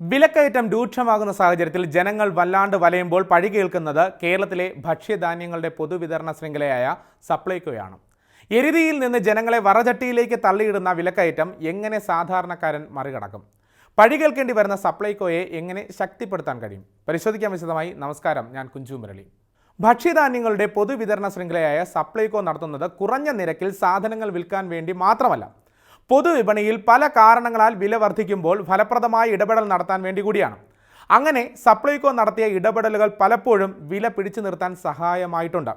വിലക്കയറ്റം രൂക്ഷമാകുന്ന സാഹചര്യത്തിൽ ജനങ്ങൾ വല്ലാണ്ട് വലയുമ്പോൾ പഴി കേൾക്കുന്നത് കേരളത്തിലെ ഭക്ഷ്യധാന്യങ്ങളുടെ പൊതുവിതരണ ശൃംഖലയായ സപ്ലൈകോയാണ്. എരുതിയിൽ നിന്ന് ജനങ്ങളെ വറചട്ടിയിലേക്ക് തള്ളിയിടുന്ന വിലക്കയറ്റം എങ്ങനെ സാധാരണക്കാരൻ മറികടക്കും? പഴി കേൾക്കേണ്ടി വരുന്ന സപ്ലൈകോയെ എങ്ങനെ ശക്തിപ്പെടുത്താൻ കഴിയും? പരിശോധിക്കാൻ വിശദമായി. നമസ്കാരം. ഞാൻ കുഞ്ചു മുരളി. ഭക്ഷ്യധാന്യങ്ങളുടെ പൊതുവിതരണ ശൃംഖലയായ സപ്ലൈകോ നടത്തുന്നത് കുറഞ്ഞ നിരക്കിൽ സാധനങ്ങൾ വിൽക്കാൻ വേണ്ടി മാത്രമല്ല പൊതുവിപണിയിൽ പല കാരണങ്ങളാൽ വില വർദ്ധിക്കുമ്പോൾ ഫലപ്രദമായ ഇടപെടൽ നടത്താൻ വേണ്ടി കൂടിയാണ്. അങ്ങനെ സപ്ലൈകോ നടത്തിയ ഇടപെടലുകൾ പലപ്പോഴും വില പിടിച്ചു നിർത്താൻ സഹായമായിട്ടുണ്ട്.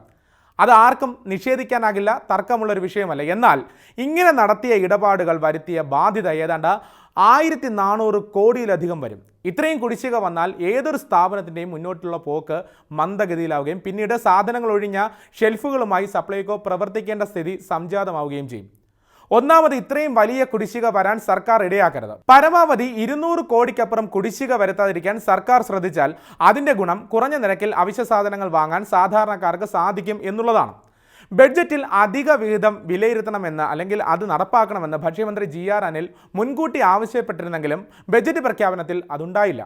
അത് ആർക്കും നിഷേധിക്കാനാകില്ല തർക്കമുള്ളൊരു വിഷയമല്ല. എന്നാൽ ഇങ്ങനെ നടത്തിയ ഇടപാടുകൾ വരുത്തിയ ബാധ്യത ഏതാണ്ട് ആയിരത്തി നാനൂറ് കോടിയിലധികം വരും. ഇത്രയും കുടിശ്ശിക വന്നാൽ ഏതൊരു സ്ഥാപനത്തിന്റെയും മുന്നോട്ടുള്ള പോക്ക് മന്ദഗതിയിലാവുകയും പിന്നീട് സാധനങ്ങൾ ഒഴിഞ്ഞ ഷെൽഫുകളുമായി സപ്ലൈകോ പ്രവർത്തിക്കേണ്ട സ്ഥിതി സംജാതമാവുകയും ചെയ്യും. ഒന്നാമത് ഇത്രയും വലിയ കുടിശ്ശിക വരാൻ സർക്കാർ ഇടയാക്കരുത്. പരമാവധി ഇരുന്നൂറ് കോടിക്കപ്പുറം കുടിശ്ശിക വരുത്താതിരിക്കാൻ സർക്കാർ ശ്രദ്ധിച്ചാൽ അതിന്റെ ഗുണം കുറഞ്ഞ നിരക്കിൽ അവശ്യ സാധനങ്ങൾ വാങ്ങാൻ സാധാരണക്കാർക്ക് സാധിക്കും എന്നുള്ളതാണ്. ബഡ്ജറ്റിൽ അധിക വിഹിതം വിലയിരുത്തണമെന്ന് അല്ലെങ്കിൽ അത് നടപ്പാക്കണമെന്ന് ഭക്ഷ്യമന്ത്രി ജി ആർ അനിൽ മുൻകൂട്ടി ആവശ്യപ്പെട്ടിരുന്നെങ്കിലും ബഡ്ജറ്റ് പ്രഖ്യാപനത്തിൽ അതുണ്ടായില്ല.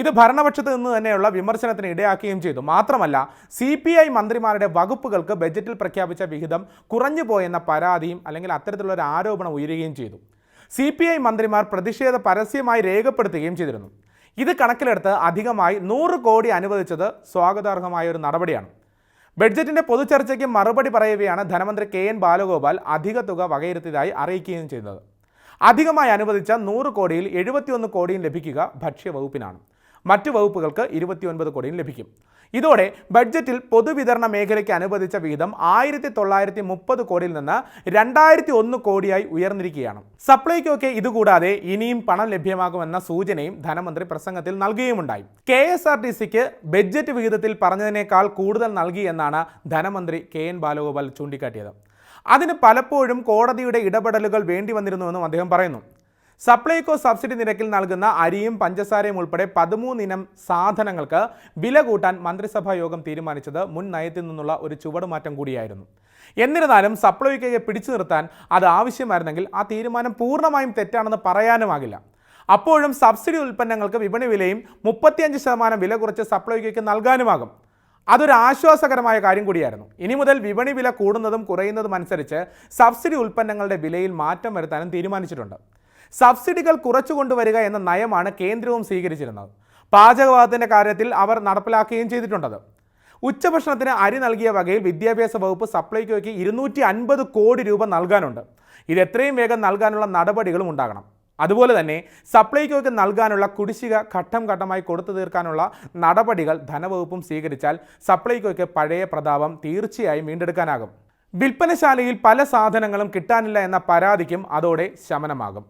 ഇത് ഭരണപക്ഷത്ത് നിന്ന് തന്നെയുള്ള വിമർശനത്തിന് ഇടയാക്കുകയും ചെയ്തു. മാത്രമല്ല സി പി ഐ മന്ത്രിമാരുടെ വകുപ്പുകൾക്ക് ബജറ്റിൽ പ്രഖ്യാപിച്ച വിഹിതം കുറഞ്ഞു പോയെന്ന പരാതിയും അല്ലെങ്കിൽ അത്തരത്തിലുള്ള ഒരു ആരോപണം ഉയരുകയും ചെയ്തു. സി പി ഐ മന്ത്രിമാർ പ്രതിഷേധ പരസ്യമായി രേഖപ്പെടുത്തുകയും ചെയ്തിരുന്നു. ഇത് കണക്കിലെടുത്ത് അധികമായി നൂറ് കോടി അനുവദിച്ചത് സ്വാഗതാർഹമായ ഒരു നടപടിയാണ്. ബഡ്ജറ്റിന്റെ പൊതുചർച്ചയ്ക്ക് മറുപടി പറയുകയാണ് ധനമന്ത്രി കെ എൻ ബാലഗോപാൽ അധിക തുക വകയിരുത്തിയതായി അറിയിക്കുകയും ചെയ്തത്. അധികമായി അനുവദിച്ച നൂറ് കോടിയിൽ എഴുപത്തിയൊന്ന് കോടിയും ലഭിക്കുക ഭക്ഷ്യവകുപ്പിനാണ്. മറ്റു വകുപ്പുകൾക്ക് ഇരുപത്തിയൊൻപത് കോടിയും ലഭിക്കും. ഇതോടെ ബഡ്ജറ്റിൽ പൊതുവിതരണ മേഖലയ്ക്ക് അനുവദിച്ച വിഹിതം ആയിരത്തി തൊള്ളായിരത്തി മുപ്പത് കോടിയിൽ നിന്ന് രണ്ടായിരത്തി ഒന്ന് കോടിയായി ഉയർന്നിരിക്കുകയാണ്. സപ്ലൈക്കൊക്കെ ഇതുകൂടാതെ ഇനിയും പണം ലഭ്യമാകുമെന്ന സൂചനയും ധനമന്ത്രി പ്രസംഗത്തിൽ നൽകുകയുമുണ്ടായി. കെ എസ് ആർ ടി സിക്ക് ബഡ്ജറ്റ് വിഹിതത്തിൽ പറഞ്ഞതിനേക്കാൾ കൂടുതൽ നൽകി എന്നാണ് ധനമന്ത്രി കെ എൻ ബാലഗോപാൽ ചൂണ്ടിക്കാട്ടിയത്. അതിന് പലപ്പോഴും കോടതിയുടെ ഇടപെടലുകൾ വേണ്ടി വന്നിരുന്നുവെന്നും അദ്ദേഹം പറയുന്നു. സപ്ലൈകോ സബ്സിഡി നിരക്കിൽ നൽകുന്ന അരിയും പഞ്ചസാരയും ഉൾപ്പെടെ പതിമൂന്നിനം സാധനങ്ങൾക്ക് വില കൂട്ടാൻ മന്ത്രിസഭാ യോഗം തീരുമാനിച്ചത് മുൻ നയത്തിൽ നിന്നുള്ള ഒരു ചുവടുമാറ്റം കൂടിയായിരുന്നു. എന്നിരുന്നാലും സപ്ലൈകോയെ പിടിച്ചു നിർത്താൻ അത് ആവശ്യമായിരുന്നെങ്കിൽ ആ തീരുമാനം പൂർണമായും തെറ്റാണെന്ന് പറയാനുമാകില്ല. അപ്പോഴും സബ്സിഡി ഉൽപ്പന്നങ്ങൾക്ക് വിപണി വിലയും മുപ്പത്തിയഞ്ച് ശതമാനം വില കുറച്ച് സപ്ലൈകോയ്ക്ക് നൽകാനുമാകും. അതൊരു ആശ്വാസകരമായ കാര്യം കൂടിയായിരുന്നു. ഇനി മുതൽ വിപണി വില കൂടുന്നതും കുറയുന്നതും അനുസരിച്ച് സബ്സിഡി ഉൽപ്പന്നങ്ങളുടെ വിലയിൽ മാറ്റം വരുത്താനും തീരുമാനിച്ചിട്ടുണ്ട്. സബ്സിഡികൾ കുറച്ചു കൊണ്ടുവരിക എന്ന നയമാണ് കേന്ദ്രവും സ്വീകരിച്ചിരുന്നത്. പാചകവാദത്തിന്റെ കാര്യത്തിൽ അവർ നടപ്പിലാക്കുകയും ചെയ്തിട്ടുണ്ടത്. ഉച്ചഭക്ഷണത്തിന് അരി നൽകിയ വകയിൽ വിദ്യാഭ്യാസ വകുപ്പ് സപ്ലൈകോയ്ക്ക് ഇരുന്നൂറ്റി അൻപത് കോടി രൂപ നൽകാനുണ്ട്. ഇത് എത്രയും വേഗം നൽകാനുള്ള നടപടികളും ഉണ്ടാകണം. അതുപോലെ തന്നെ സപ്ലൈകോയ്ക്ക് നൽകാനുള്ള കുടിശ്ശിക ഘട്ടം ഘട്ടമായി കൊടുത്തു തീർക്കാനുള്ള നടപടികൾ ധനവകുപ്പും സ്വീകരിച്ചാൽ സപ്ലൈകോയ്ക്ക് പഴയ പ്രതാപം തീർച്ചയായും വീണ്ടെടുക്കാനാകും. വിൽപ്പനശാലയിൽ പല സാധനങ്ങളും കിട്ടാനില്ല എന്ന പരാതിക്കും അതോടെ ശമനമാകും.